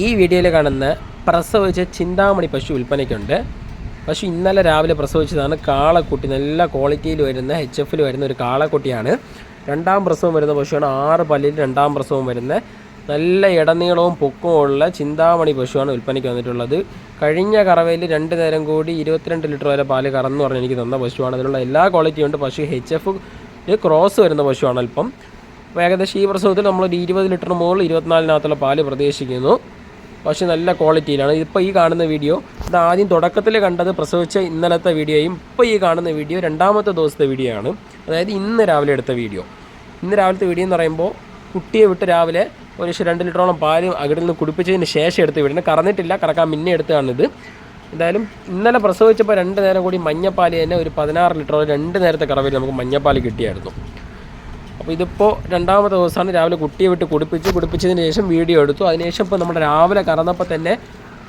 ഈ വീഡിയോയിൽ കാണുന്ന പ്രസവിച്ച ചിന്താമണി പശു വിൽപ്പനയ്ക്കുണ്ട്. പശു ഇന്നലെ രാവിലെ പ്രസവിച്ചതാണ്. കാളക്കുട്ടി നല്ല ക്വാളിറ്റിയിൽ വരുന്ന എച്ച് എഫിൽ വരുന്ന ഒരു കാളക്കുട്ടിയാണ്. രണ്ടാം പ്രസവം വരുന്ന പശുവാണ്. ആറ് പല്ലിൽ രണ്ടാം പ്രസവം വരുന്ന നല്ല ഇടനീളവും പൊക്കവും ഉള്ള ചിന്താമണി പശുവാണ് വിൽപ്പനയ്ക്ക് വന്നിട്ടുള്ളത്. കഴിഞ്ഞ കറവയിൽ രണ്ട് നേരം കൂടി ഇരുപത്തിരണ്ട് ലിറ്റർ വരെ പാൽ കറന്നു പറഞ്ഞ് എനിക്ക് തന്ന പശുവാണ്. അതിനുള്ള എല്ലാ ക്വാളിറ്റിയും ഉണ്ട്. പശു എച്ച് എഫ് ക്രോസ് വരുന്ന പശുവാണ് അല്പം. ഏകദേശം ഈ പ്രസവത്തിൽ നമ്മളൊരു ഇരുപത് ലിറ്റർ മുകളിൽ ഇരുപത്തിനാലിനകത്തുള്ള പാൽ പ്രതീക്ഷിക്കുന്നു. പക്ഷേ നല്ല ക്വാളിറ്റിയിലാണ്. ഇപ്പോൾ ഈ കാണുന്ന വീഡിയോ ഇത് ആദ്യം തുടക്കത്തിൽ കണ്ടത് പ്രസവിച്ച ഇന്നലത്തെ വീഡിയോയും ഇപ്പോൾ ഈ കാണുന്ന വീഡിയോ രണ്ടാമത്തെ ദിവസത്തെ വീഡിയോ ആണ്. അതായത് ഇന്ന് രാവിലെ എടുത്ത വീഡിയോ. ഇന്ന് രാവിലത്തെ വീഡിയോ എന്ന് പറയുമ്പോൾ കുട്ടിയെ വിട്ട് രാവിലെ ഒരു രണ്ട് ലിറ്ററോളം പാൽ അകിടിൽ നിന്ന് കുടിപ്പിച്ചതിന് ശേഷം എടുത്ത വീടിന് കറന്നിട്ടില്ല കറക്കാൻ മുന്നേ എടുത്തതാണിത് എന്തായാലും ഇന്നലെ പ്രസവിച്ചപ്പോൾ രണ്ട് നേരം കൂടി മഞ്ഞപ്പാൽ തന്നെ ഒരു പതിനാറ് ലിറ്ററോളം രണ്ട് നേരത്തെ കറവിൽ നമുക്ക് മഞ്ഞപ്പാൽ കിട്ടിയായിരുന്നു. അപ്പോൾ ഇതിപ്പോൾ രണ്ടാമത്തെ ദിവസമാണ് രാവിലെ കുട്ടിയെ വിട്ട് കുടിപ്പിച്ച് കുടിപ്പിച്ചതിന് ശേഷം വീഡിയോ എടുത്തു. അതിനുശേഷം ഇപ്പോൾ നമ്മുടെ രാവിലെ കറന്നപ്പോൾ തന്നെ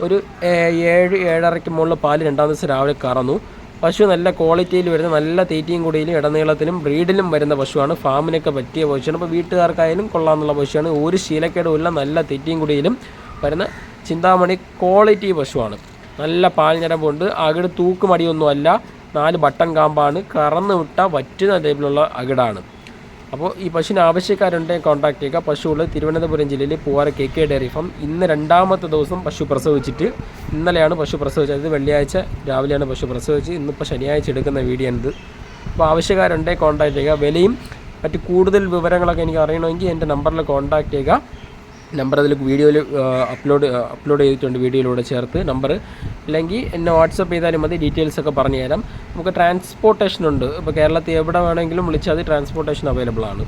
ഒരു ഏഴ് ഏഴരയ്ക്ക് മുകളിൽ പാൽ രണ്ടാം ദിവസം രാവിലെ കറന്നു. പശു നല്ല ക്വാളിറ്റിയിൽ വരുന്ന നല്ല തീറ്റയും കുടിയിലും ഇടനീളത്തിലും ബ്രീഡിലും വരുന്ന പശുവാണ്. ഫാമിനൊക്കെ പറ്റിയ പശുവാണ്. അപ്പോൾ വീട്ടുകാർക്കായാലും കൊള്ളാമെന്നുള്ള പശുവാണ്. ഒരു ശീലക്കേടുമില്ല നല്ല തീറ്റയും കുടിയിലും വരുന്ന ചിന്താമണി ക്വാളിറ്റി പശുവാണ്. നല്ല പാൽ ഞരമ്പുണ്ട് അകിട് തൂക്കുമടിയൊന്നുമല്ല. നാല് ബട്ടൻ കാമ്പാണ്. കറന്നു വിട്ട വറ്റുന്ന ടൈപ്പിലുള്ള അകിടാണ്. അപ്പോൾ ഈ പശുവിന് ആവശ്യക്കാരുണ്ടെങ്കിൽ കോൺടാക്ട് ചെയ്യുക. പശു ഉള്ള തിരുവനന്തപുരം ജില്ലയിലെ പൂവാറ കെ കെ ഡയറി ഫാം. ഇന്ന് രണ്ടാമത്തെ ദിവസം പശു പ്രസവിച്ചിട്ട് ഇന്നലെയാണ് പശു പ്രസവിച്ചത്. അതായത് വെള്ളിയാഴ്ച രാവിലെയാണ് പശു പ്രസവിച്ച് ഇന്നിപ്പോൾ ശനിയാഴ്ച എടുക്കുന്ന വീഡിയോ അപ്പോൾ ആവശ്യക്കാരുണ്ടെങ്കിൽ കോൺടാക്ട് ചെയ്യുക. വിലയും മറ്റ് കൂടുതൽ വിവരങ്ങളൊക്കെ എനിക്ക് അറിയണമെങ്കിൽ എന്റെ നമ്പറിൽ കോൺടാക്ട് ചെയ്യുക. നമ്പർ അതിൽ വീഡിയോയിൽ അപ്ലോഡ് അപ്ലോഡ് ചെയ്തിട്ടുണ്ട് വീഡിയോയിലൂടെ ചേർത്ത് നമ്പർ. അല്ലെങ്കിൽ എന്നെ വാട്സപ്പ് ചെയ്താലും മതി ഡീറ്റെയിൽസ് ഒക്കെ പറഞ്ഞു തരാം. നമുക്ക് ട്രാൻസ്പോർട്ടേഷൻ ഉണ്ട്. ഇപ്പോൾ കേരളത്തിൽ എവിടെ വേണമെങ്കിലും വിളിച്ചാൽ അത് ട്രാൻസ്പോർട്ടേഷൻ അവൈലബിൾ ആണ്.